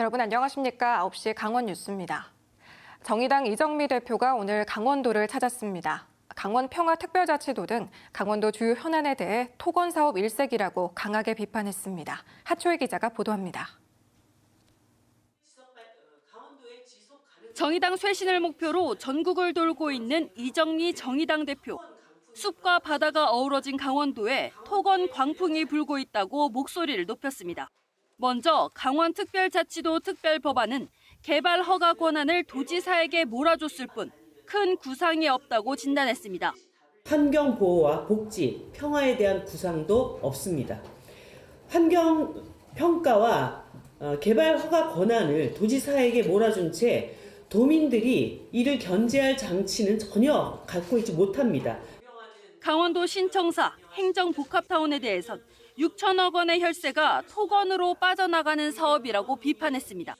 여러분 안녕하십니까? 9시 강원 뉴스입니다. 정의당 이정미 대표가 오늘 강원도를 찾았습니다. 강원 평화특별자치도 등 강원도 주요 현안에 대해 토건 사업 일색이라고 강하게 비판했습니다. 하초희 기자가 보도합니다. 정의당 쇄신을 목표로 전국을 돌고 있는 이정미 정의당 대표. 숲과 바다가 어우러진 강원도에 토건 광풍이 불고 있다고 목소리를 높였습니다. 먼저 강원특별자치도 특별법안은 개발 허가 권한을 도지사에게 몰아줬을 뿐 큰 구상이 없다고 진단했습니다. 환경 보호와 복지, 평화에 대한 구상도 없습니다. 환경 평가와 어, 개발 허가 권한을 도지사에게 몰아준 채 도민들이 이를 견제할 장치는 전혀 갖고 있지 못합니다. 강원도 신청사 행정복합타운에 대해선 6천억 원의 혈세가 토건으로 빠져나가는 사업이라고 비판했습니다.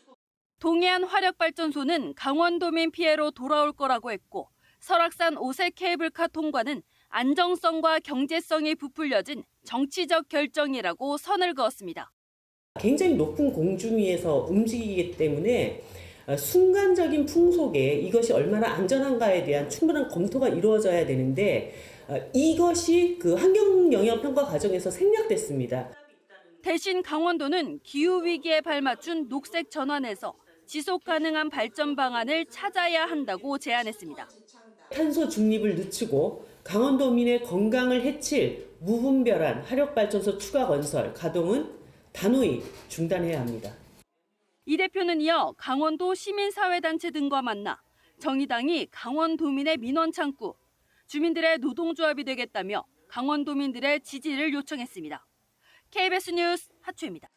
동해안 화력발전소는 강원도민 피해로 돌아올 거라고 했고 설악산 오색 케이블카 통과는 안정성과 경제성이 부풀려진 정치적 결정이라고 선을 그었습니다. 굉장히 높은 공중 위에서 움직이기 때문에 어, 순간적인 풍속에 이것이 얼마나 안전한가에 대한 충분한 검토가 이루어져야 되는데 어, 이것이 그 환경 영향 평가 과정에서 생략됐습니다. 대신 강원도는 기후 위기에 발맞춘 녹색 전환에서 지속 가능한 발전 방안을 찾아야 한다고 제안했습니다. 탄소 중립을 늦추고 강원도민의 건강을 해칠 무분별한 화력발전소 추가 건설 가동은 단호히 중단해야 합니다. 이 대표는 이어 강원도 시민사회단체 등과 만나 정의당이 강원도민의 민원 창구, 주민들의 노동조합이 되겠다며 강원도민들의 지지를 요청했습니다. KBS 뉴스 하추입니다.